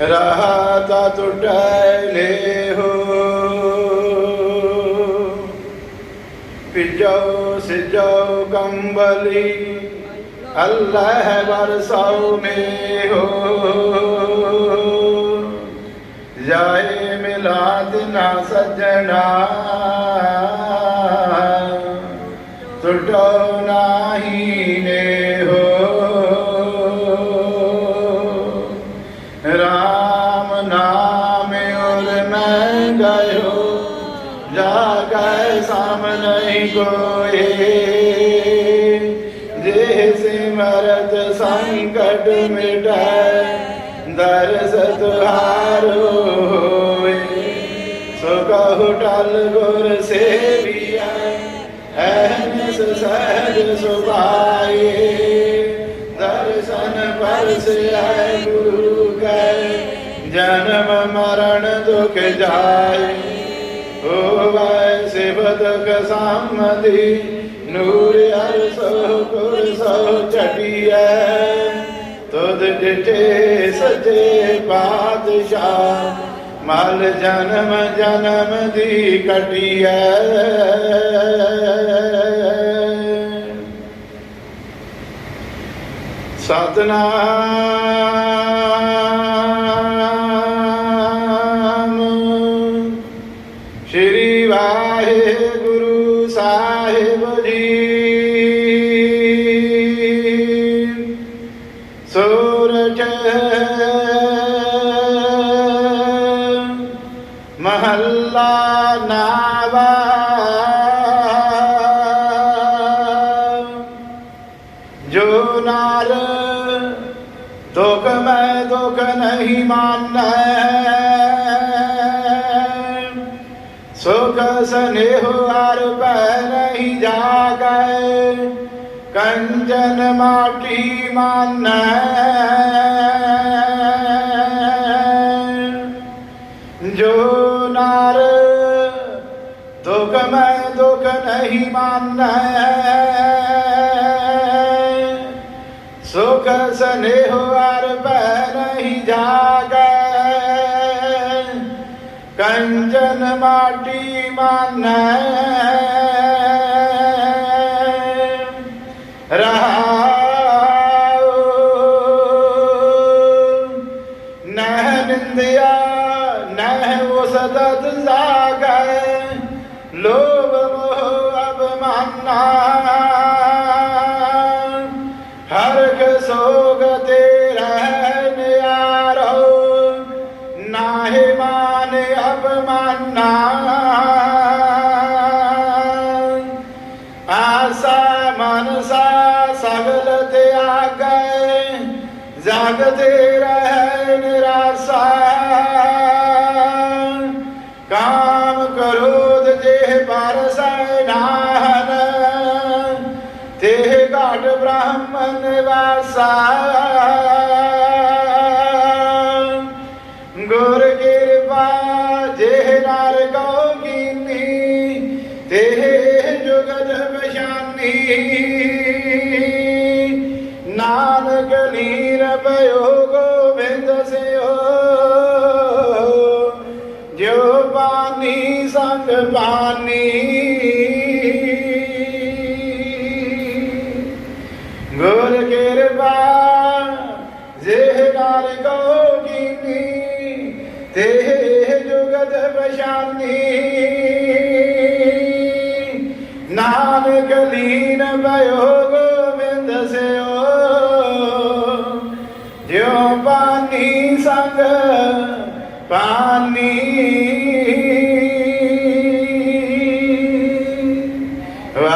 रहता टुटले हो पिजो सिजो कंबली अल्लाह बरसाओ में हो जाए मिलाद ना सजना टुटो नाही ने हो राम ਕੋਏ ਜੇ ਸਿਮਰਤ ਸੰਕਟ ਮਿਟੈ ਦਰਸ ਤੁਹਾਰੋ ਹੋਏ ਸੋ ਕਹੁ ਟਲ ਗੁਰ ਸੇਵੀਐ ਐਨਸ ਸਹਿਜ ਸੁਭਾਏ ਦਰਸ਼ਨ ਪਰਸਿਐ ਗੁਰੂ ਕੈ ਜਨਮ ਮਰਨ ਦੁਖ ਜਾਏ ਸਦਕ ਸਾਮਦੀ, ਨੂਰ ਹਰ ਸੋ ਗੁਰ ਸੋ ਚਟਿਐ ਤੁਧ ਜਿਤੇ ਸਜੇ ਪਾਤਸ਼ਾਹ, ਮਲ ਜਨਮ ਜਨਮ ਦੀ ਕਟਿਐ। ਸਤਨਾਮ ਸਾਹਿਬ ਜੀ ਸੂਰਜ ਮਹੱਲਾ ਨਾਵਾ ਜੋ ਨਾਰ ਦੁਖ ਮੈਂ ਦੁਖ ਨਹੀਂ ਮਾਨੈ ਸੁਖ ਸਨੇਹ ਹਰ ਪੈ ਨਹੀਂ ਜਾਗੈ, ਕੰਜਨ ਮਾਟੀ ਮਾਨੈ। ਜੋ ਨਾਰ ਦੁਖ ਮੈਂ ਦੁਖ ਨਹੀਂ ਮਾਨੈ, ਸੁਖ ਸਨੇਹ ਹਰ ਪੈ ਨਹੀਂ ਜਾਗੈ। ਕੰਜਨ ਮਾਟੀ ਮਾਨੈ। ਰਹਾਉ ਨਹਿ ਨਿੰਦਿਆ ਨਹਿ ਉਸ ਦਦ ਜਾਗੈ ਲੋਭ ਮੋਹ ਅਭਮਾਨਾ ਅਪਮਾਨਾ ਆਸਾ ਮਨਸਾ ਸਗਲ ਤਿਆਗੈ ਜਗ ਤੇ ਰਹਿ ਨਿਰਾਸਾ ਕਾਮ ਕ੍ਰੋਧ ਜੇ ਪਰਸੈ ਨਾਹਨ ਤੇ ਘਾਟ ਬ੍ਰਾਹਮਣ ਵਾਸਾ। ਜੇ ਨਰ ਕੋ ਕੀਨੀ ਤੇ ਜੁਗਤ ਪਛਾਨੀ ਨਾਨਕ ਨੀਰ ਪਇਓ ਗੋਬਿੰਦ ਸਿਓ ਜੋ ਬਾਨੀ ਸੰਗ ਬਾਨੀ ਗੁਰ ਕਿਰਪਾ ਜੇ ਨਾਲ ਕੋ ਨਿਸ਼ਾਨੀ ਨਾਨਕ ਲੀਨ ਭਇਓ ਗੋਬਿੰਦ ਸਿਓ। ਜਿਉ ਪਾਨੀ ਸੰਗ ਪਾਨੀ